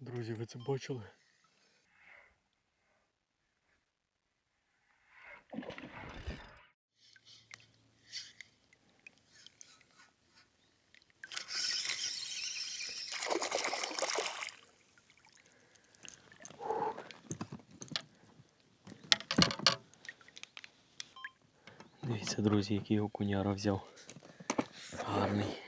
Друзі, ви це бачили? Дивіться, друзі, який окуняра взяв. Гарний.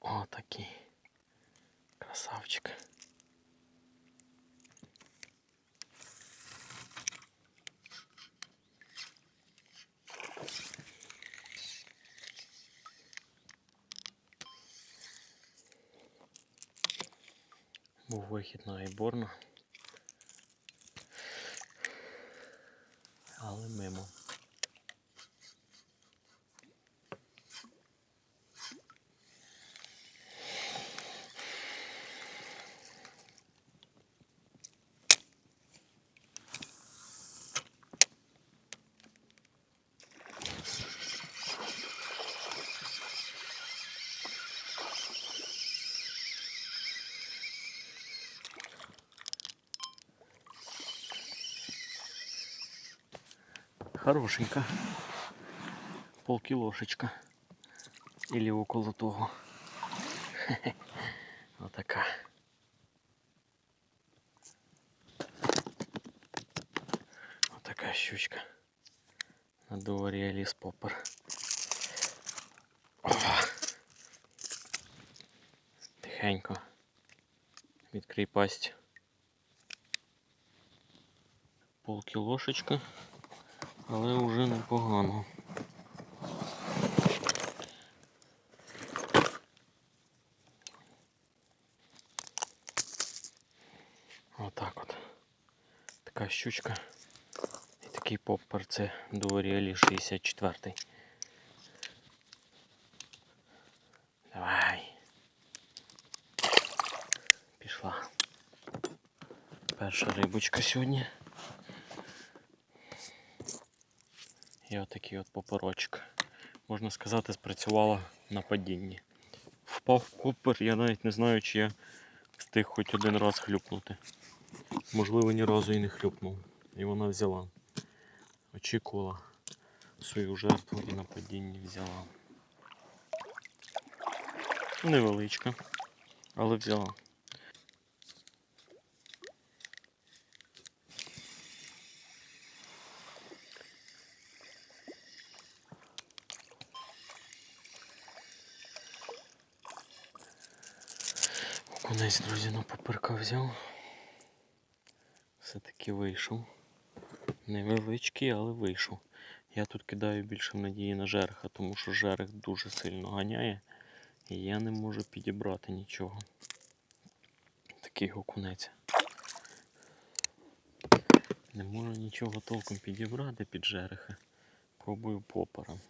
О, такий. Красавчик. Був вихід на Айборна. Але мимо. Хорошенька. Полкілошечка. Или около того. Хе-хе. Отака. Отака щучка. На дворі Аліс Поппер. О! Тихенько. Відкрий пасть. Полкілошечка. Але вже непогано. Отак от. Така щучка. І такий поппер це Дуаріелі 64. Давай. Пішла. Перша рибочка сьогодні. І отакий от попорочок. Можна сказати, спрацювала на падінні. Впав попер, я навіть не знаю, чи я встиг хоч один раз хлюпнути. Можливо, ні разу і не хлюпнув. І вона взяла. Очікувала свою жертву і на падінні взяла. Невеличка, але взяла. Окунець, друзі, на поперка взяв. Все-таки вийшов. Невеличкий, але вийшов. Я тут кидаю більше надії на жереха, тому що жерех дуже сильно ганяє. І я не можу підібрати нічого. Такий окунець. Не можу нічого толком підібрати під жереха. Пробую попором.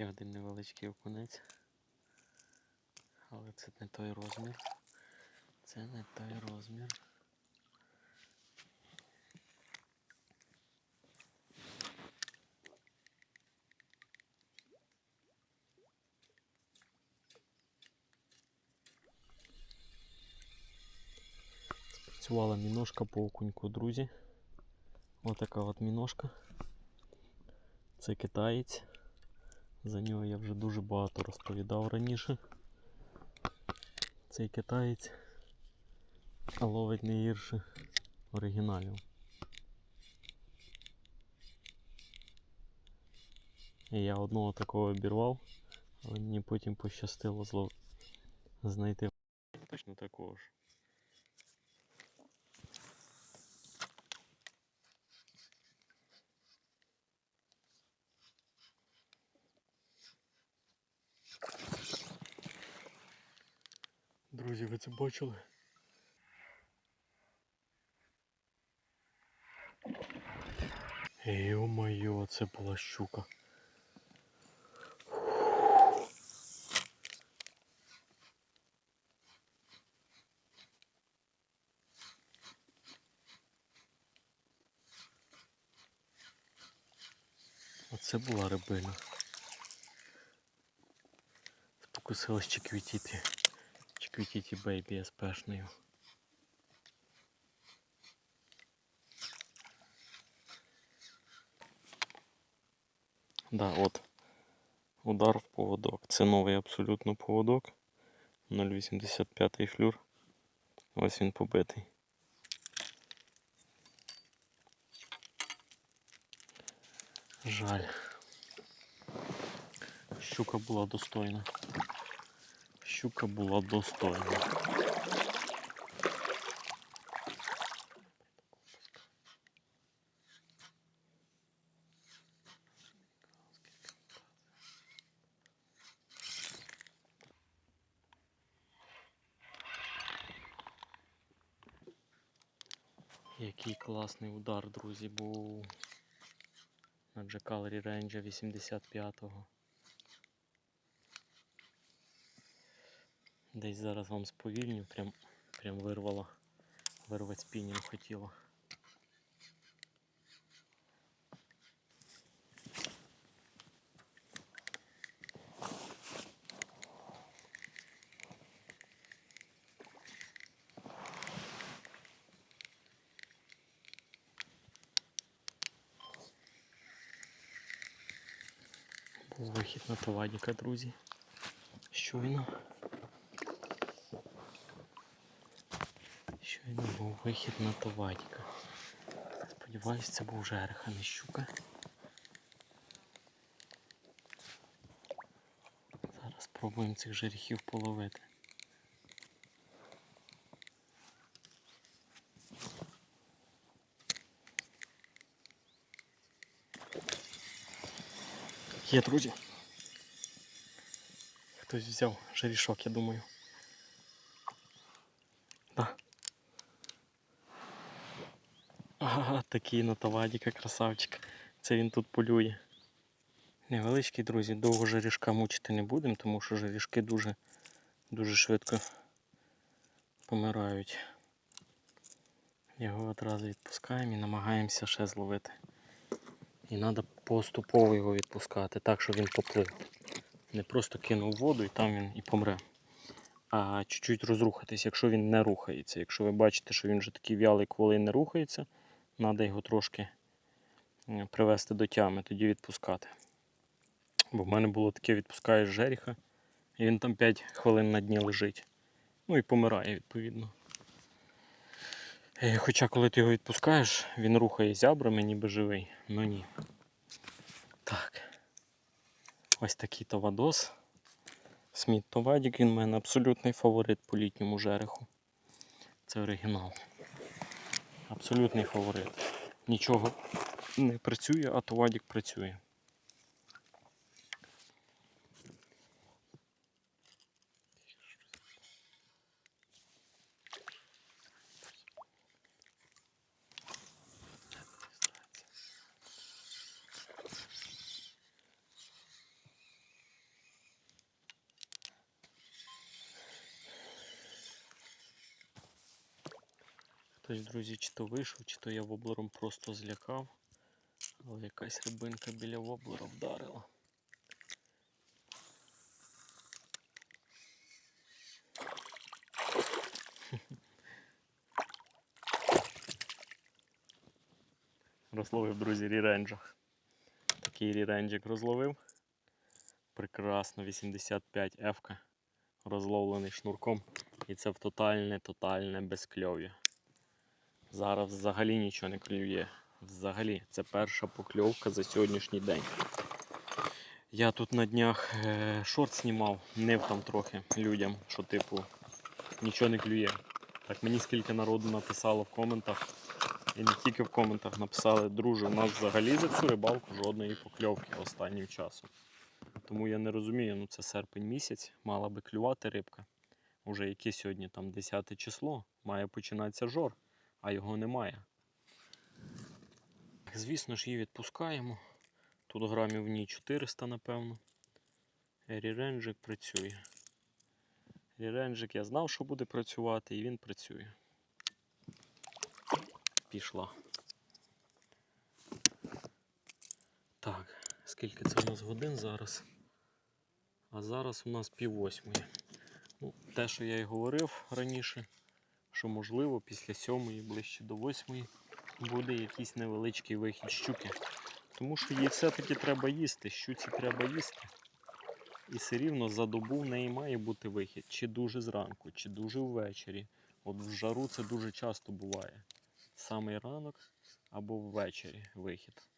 Ще один невеличкий окунець. Але це не той розмір. Це не той розмір. Спрацювала міношка по окуньку, друзі. Отака от міношка. Це китаєць. За нього я вже дуже багато розповідав раніше. Цей китаєць ловить не гірше оригіналів. І я одного такого обірвав, але мені потім пощастило злов... знайти точно такого ж. Друзі, ви це бачили? Йо-моє, це була щука. Оце була рибина. Спокусилась чеквітіті. Чеквітіті бейбі спешною. Да, от. Удар в поводок. Це новий абсолютно поводок. 0,85 флюр. Ось він побитий. Жаль. Щука була достойна. Щука була достойна. Який класний удар, друзі, був на Джекалері Рейнджа 85-го. Десь зараз вам сповільню, прям, прям вирвало, вирвать спінінг хотіло. Був вихід на Товадіка, друзі. Щойно. Щойно був вихід на Товадіка. Сподіваюсь, це був жерех, а не щука. Зараз спробуємо цих жерехів половити. Є, друзі. Хтось взяв жерішок, я думаю. Да. Ага, такий на Тавадіка красавчик. Це він тут полює. Невеличкий, друзі, довго жерішка мучити не будемо, тому що жерішки дуже, дуже швидко помирають. Його одразу відпускаємо і намагаємося ще зловити. І треба поступово його відпускати, так, щоб він поплив. Не просто кинув воду і там він і помре. А чуть-чуть розрухатись, якщо він не рухається. Якщо ви бачите, що він вже такий вялий, коли не рухається, треба його трошки е, привести до тями, тоді відпускати. Бо в мене було таке, відпускаєш жеріха, і він там 5 хвилин на дні лежить. Ну і помирає відповідно. Е, Хоча коли ти його відпускаєш, він рухає зябрами, ніби живий. Ну ні. Так. Ось такий товадос. Сміт Товадік, він в мене абсолютний фаворит по літньому жереху. Це оригінал. Абсолютний фаворит. Нічого не працює, а Товадік працює. Хтось, друзі, чи то вийшов, чи то я воблером просто злякав. Але якась рибинка біля воблера вдарила. Розловив, друзі, ріренджа. Такий ріренджик розловив. Прекрасно, 85 F розловлений шнурком. І це в тотальне, тотальне безкльов'я. Зараз взагалі нічого не клює. Взагалі, це перша покльовка за сьогоднішній день. Я тут на днях е, шорт знімав, нив там трохи людям, що типу нічого не клює. Так мені скільки народу написало в коментах, і не тільки в коментах написали, друже, у нас взагалі за цю рибалку жодної покльовки останнім часом. Тому я не розумію, ну це серпень місяць, мала би клювати рибка. Уже яке сьогодні там 10 число, має починатися жор, а його немає. Звісно ж, її відпускаємо. Тут грамів в ній 400, напевно. Ріренджик працює. Ріренджик я знав, що буде працювати, і він працює. Пішла. Так, скільки це у нас годин зараз? А зараз у нас пів восьмої. Ну, те, що я і говорив раніше, що можливо після сьомої, ближче до восьмої, буде якийсь невеличкий вихід щуки. Тому що їй все-таки треба їсти, щуці треба їсти. І все рівно за добу в неї має бути вихід. Чи дуже зранку, чи дуже ввечері. От в жару це дуже часто буває. Самий ранок або ввечері вихід.